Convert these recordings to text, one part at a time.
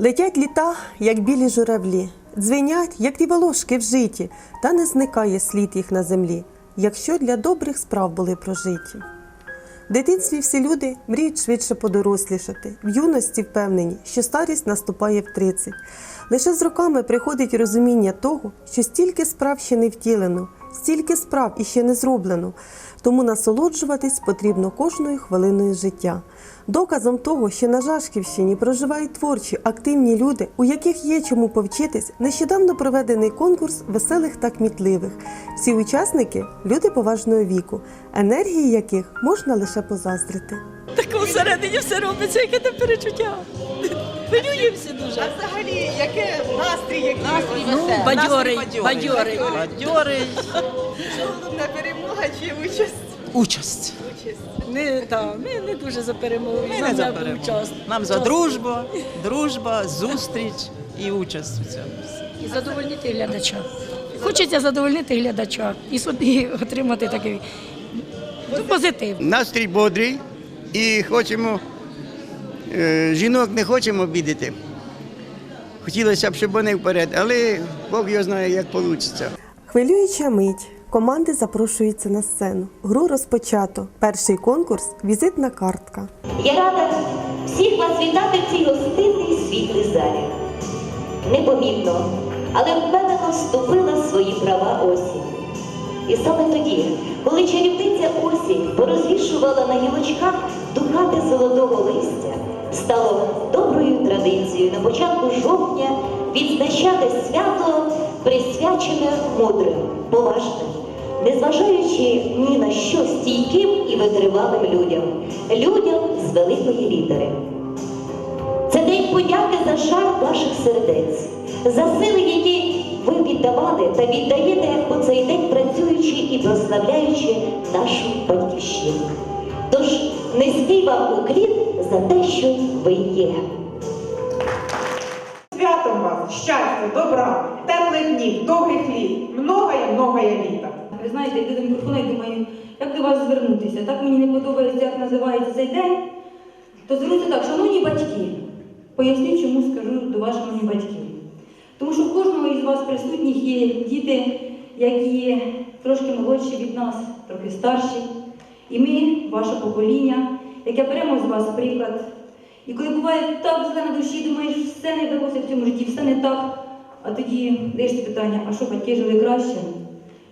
Летять літа, як білі журавлі, дзвенять, як ті волошки в житі, та не зникає слід їх на землі, якщо для добрих справ були прожиті. В дитинстві всі люди мріють швидше подорослішати, в юності впевнені, що старість наступає в 30. Лише з роками приходить розуміння того, що стільки справ ще не втілено, стільки справ іще не зроблено, тому насолоджуватись потрібно кожною хвилиною життя. Доказом того, що на Жашківщині проживають творчі, активні люди, у яких є чому повчитись, нещодавно проведений конкурс веселих та кмітливих. Всі учасники люди поважного віку, енергії яких можна лише позаздрити. Так всередині все робиться, яке те перечуття. Хвилюємося дуже. А взагалі, яке настрій, який настрій Ну, бадьорий, бадьорий. Бадьорий. Головна перемога чи участь? Участь. Участь. Ми, та, ми не дуже за перемогу. Ми Нам не за перемогу. час. Нам за дружбу, дружба, зустріч і участь у цьому. І задовольнити глядача. Хочеться задовольнити глядача і собі отримати такий ну, позитив. Настрій бодрий і хочемо, е, жінок не хочемо обідати. Хотілося б, щоб вони вперед, але Бог його знає, як вийде. Хвилююча мить. Команди запрошуються на сцену. Гру розпочато. Перший конкурс візитна картка. Я рада всіх вас вітати в цій гостинній світлій залі. Непомітно, але впевнено вступила в свої права осінь. І саме тоді, коли чарівниця осінь порозвішувала на гілочках дукати золотого листя, стало доброю традицією на початку жовтня відзначати свято, присвячене мудрим, поважним, незважаючи ні на що стійким і витривалим людям, людям з великої літери. Це день подяки за шар ваших сердець, за сили, які ви віддавали та віддаєте у цей день, працюючи і прославляючи нашу батьківщину. Тож низький вам уклін за те, що ви є. Святом вас, щастя, добра, теплих днів, довгих літ, многое, многое літа. Ви знаєте, йду до мікрофона і думаю, як до вас звернутися. Так мені не подобається, як називається цей день. То звернуся так, шановні батьки, поясню, чому скажу до вас, шановні батьки. Тому що у кожного із вас присутніх є діти, які трошки молодші від нас, трохи старші. І ми, ваше покоління, яке беремо з вас приклад. І коли буває так зле на душі, думаєш, все не вдалося в цьому житті, все не так. А тоді даєшся питання, а що батьки жили краще?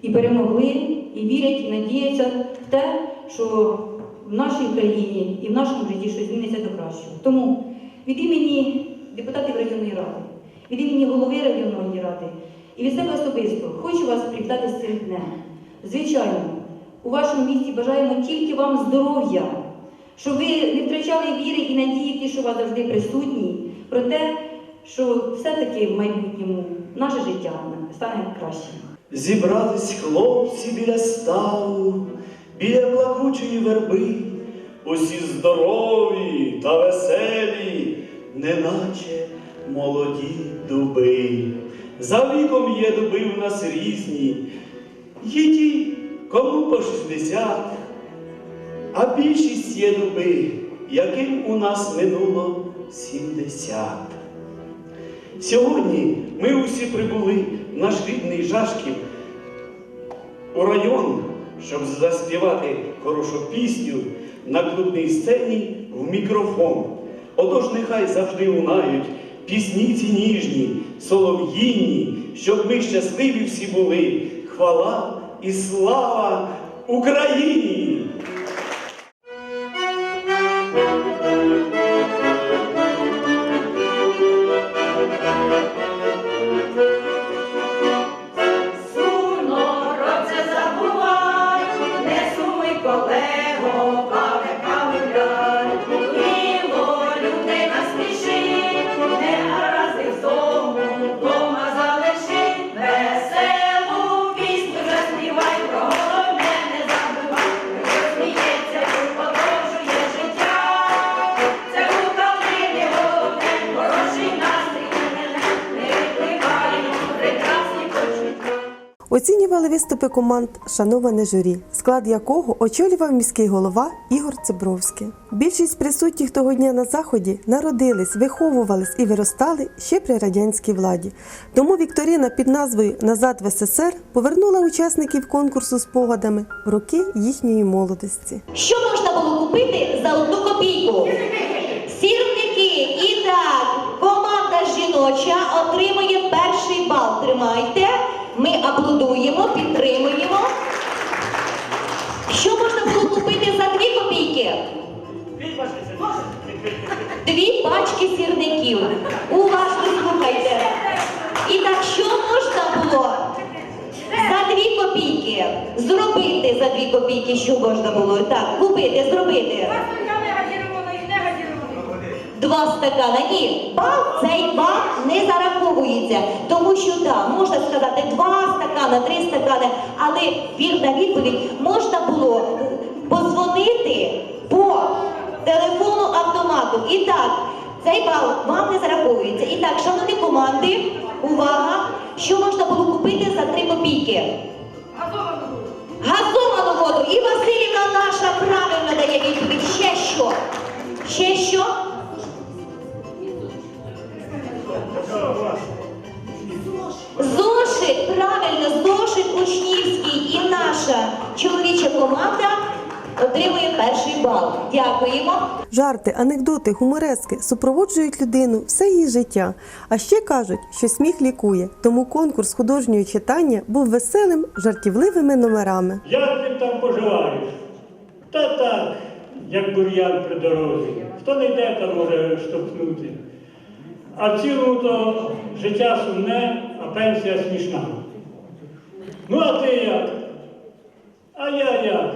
І перемогли, і вірять, і надіються в те, що в нашій країні і в нашому житті щось зміниться до кращого. Тому від імені депутатів районної ради, від імені голови районної ради і від себе особисто хочу вас привітати з цим днем. Звичайно, у вашому місті бажаємо тільки вам здоров'я, щоб ви не втрачали віри і надії, ті, що у вас завжди присутні, про те, що все-таки в майбутньому наше життя стане кращим. Зібрались хлопці біля ставу, біля плакучої верби, усі здорові та веселі, неначе молоді дуби. За віком є дуби в нас різні, є ті, кому по 60, а більшість є дуби, яким у нас минуло 70. Сьогодні ми усі прибули наш рідний Жашків у район, щоб заспівати хорошу пісню на клубній сцені в мікрофон. Отож, нехай завжди лунають пісні ці ніжні, солов'їні, щоб ми щасливі всі були. Хвала і слава Україні! Оцінювали виступи команд шановане журі, склад якого очолював міський голова Ігор Цибровський. Більшість присутніх того дня на заході народились, виховувались і виростали ще при радянській владі. Тому Вікторина під назвою Назад в СССР повернула учасників конкурсу спогадами в роки їхньої молодості. Що можна було купити за одну копійку? Сірники. І так, команда жіноча отримує перший бал. Тримайте. Ми аплодуємо, підтримуємо. Що можна було купити за дві копійки? Дві пачки сірників. Уважно слухайте. І так, що можна було за дві копійки зробити за дві копійки, що можна було? Так, купити, зробити. Два стакана. Ні, бал цей бал не зараховується, тому що так, можна сказати два стакана, три стакани, але вірна відповідь можна було позвонити по телефону автомату. І так, цей бал вам не зараховується. І так, шановні команди, увага! Що можна було купити за три копійки? Газовану воду. І Василівна наша правильно дає відповідь. Ще що? Ще що? Перший бал. Дякуємо. Жарти, анекдоти, гуморески супроводжують людину все її життя. А ще кажуть, що сміх лікує. Тому конкурс художнього читання був веселим, жартівливими номерами. Як ти там поживаєш? Та так, як бур'ян при дорозі. Хто не йде, там може штовхнути. А в цілому то життя сумне, а пенсія смішна. Ну, а ти як? А я як?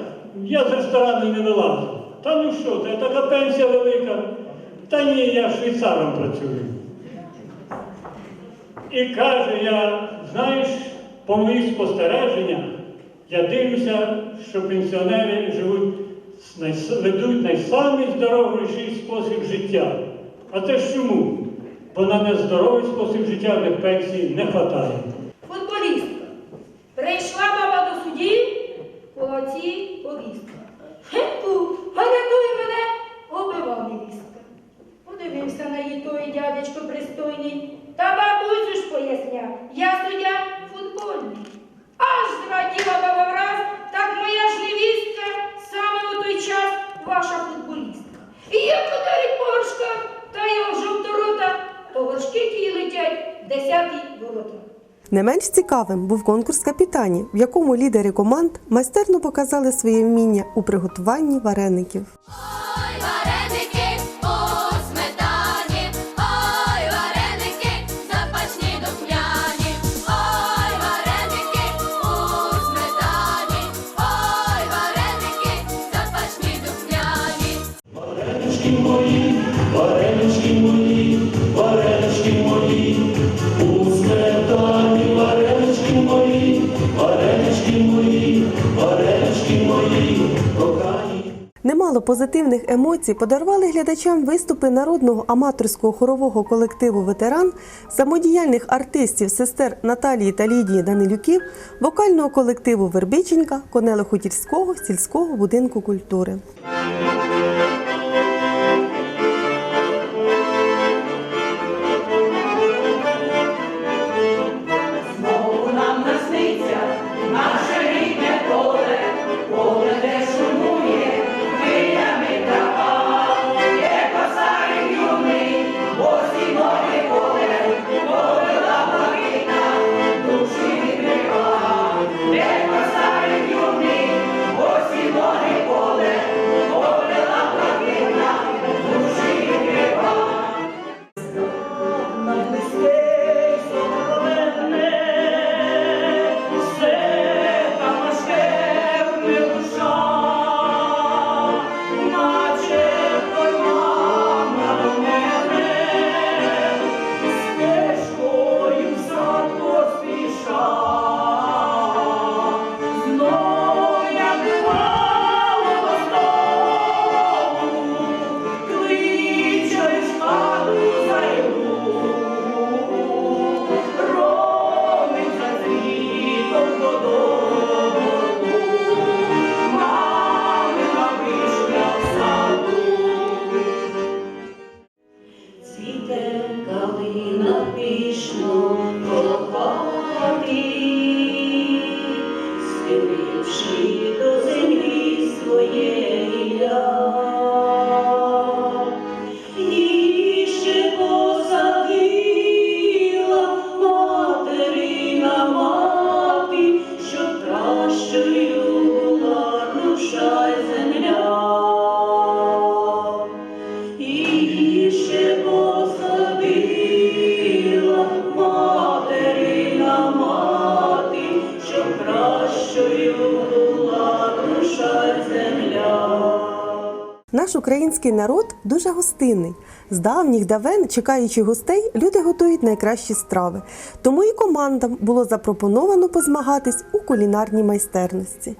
Я з ресторану не вилазу. Та ну що, це така пенсія велика. Та ні, я швейцаром працюю. І каже, я, знаєш, по моїх спостереженнях, я дивлюся, що пенсіонери живуть, ведуть найсамий здоровіший спосіб життя. А це ж чому? Бо на нездоровий спосіб життя в них пенсії не вистачає. Не менш цікавим був конкурс капітанів, в якому лідери команд майстерно показали своє вміння у приготуванні вареників. Немало позитивних емоцій подарували глядачам виступи народного аматорського хорового колективу Ветеран, самодіяльних артистів сестер Наталії та Лідії Данилюків, вокального колективу Вербиченька, Конело-Хутірського сільського будинку культури. Український народ дуже гостинний. З давніх давен, чекаючи гостей, люди готують найкращі страви. Тому і командам було запропоновано позмагатись у кулінарній майстерності.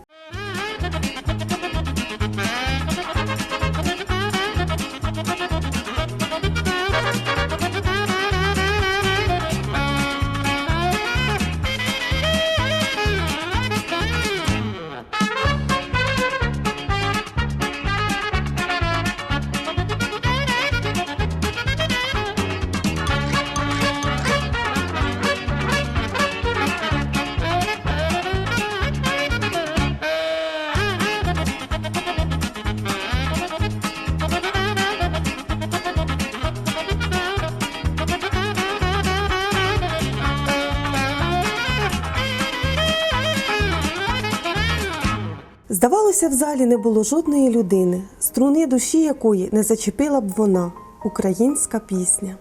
Здавалося, в залі не було жодної людини, струни душі якої не зачепила б вона українська пісня.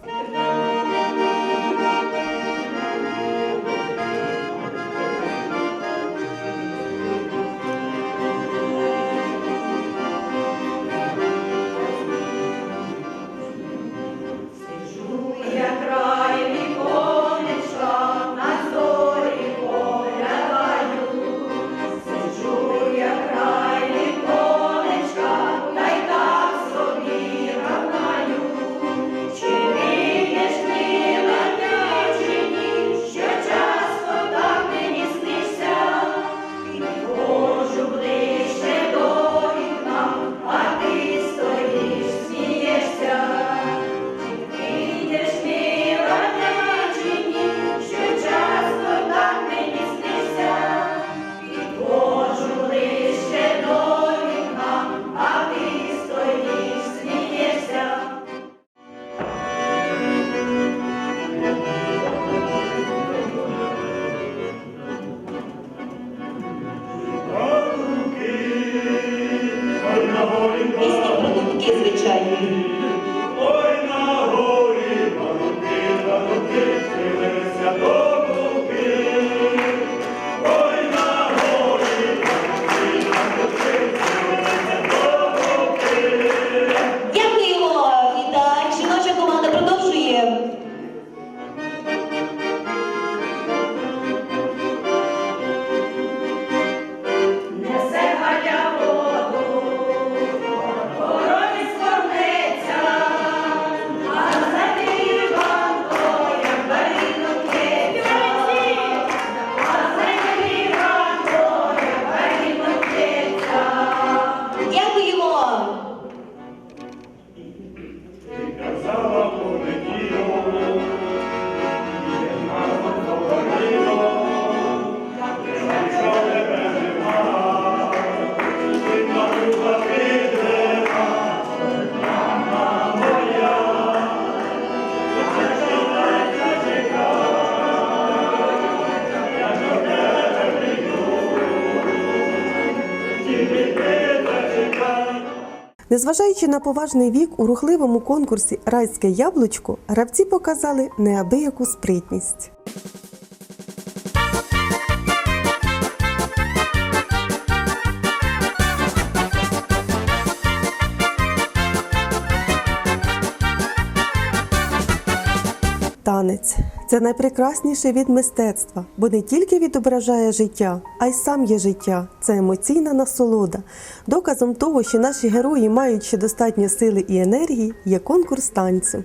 Незважаючи на поважний вік, у рухливому конкурсі Райське яблучко гравці показали неабияку спритність. Танець це найпрекрасніший від мистецтва, бо не тільки відображає життя, а й сам є життя. Це емоційна насолода. Доказом того, що наші герої мають ще достатньо сили і енергії, є конкурс танцю.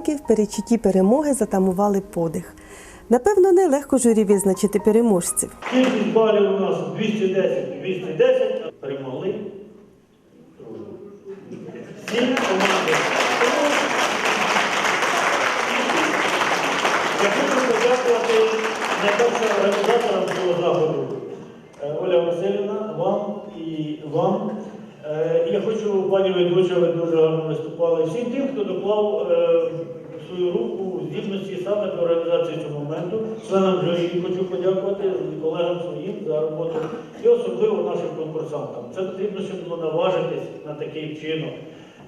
Учасники в перечутті перемоги затамували подих. Напевно, нелегко журі визначити переможців. Кількість балів у нас 210, 210, а перемогли. Всі команди. Я хочу подякувати найперше організаторам цього заходу. Е, Оля Васильівна, вам і вам. Е, Я хочу, пані ведуча, ви дуже гарно виступали. Всім тим, хто доклав е, свою руку, здібності саме до організації цього моменту. Членам журі хочу подякувати колегам своїм за роботу і особливо нашим конкурсантам. Це потрібно, щоб було наважитись на такий вчинок,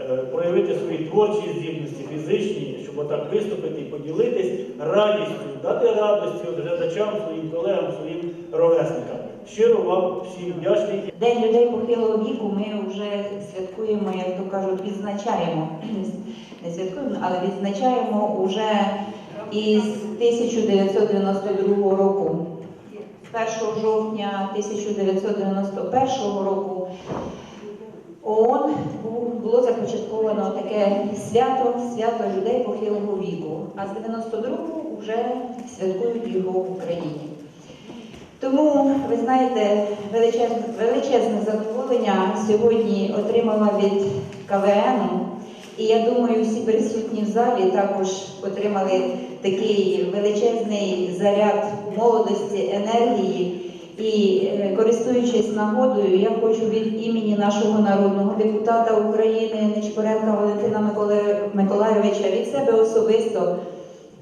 е, проявити свої творчі здібності, фізичні, щоб отак виступити і поділитись радістю, дати радості глядачам, своїм колегам, своїм ровесникам. Щиро вам всім вдячний. День людей похилого віку ми вже святкуємо, як то кажуть, відзначаємо. Не святкуємо, але відзначаємо уже із 1992 року. 1 жовтня 1991 року ООН було започатковано таке свято, свято людей похилого віку. А з 92-го вже святкують його в Україні. Тому, ви знаєте, величезне, величезне задоволення сьогодні отримала від КВН. І я думаю, всі присутні в залі також отримали такий величезний заряд молодості, енергії. І е, користуючись нагодою, я хочу від імені нашого народного депутата України Нечпоренка Валентина Микола- Миколайовича від себе особисто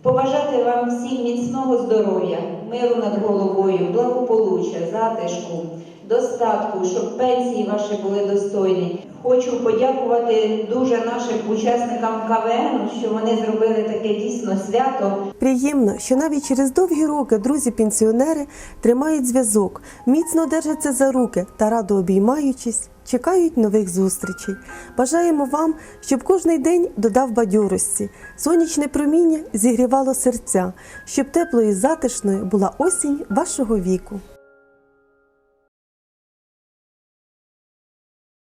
Побажати вам всім міцного здоров'я, миру над головою, благополуччя, затишку, достатку, щоб пенсії ваші були достойні. Хочу подякувати дуже нашим учасникам КВН, що вони зробили таке дійсно свято. Приємно, що навіть через довгі роки друзі-пенсіонери тримають зв'язок, міцно держаться за руки та радо обіймаючись, чекають нових зустрічей. Бажаємо вам, щоб кожний день додав бадьорості, сонячне проміння зігрівало серця, щоб теплою і затишною була осінь вашого віку.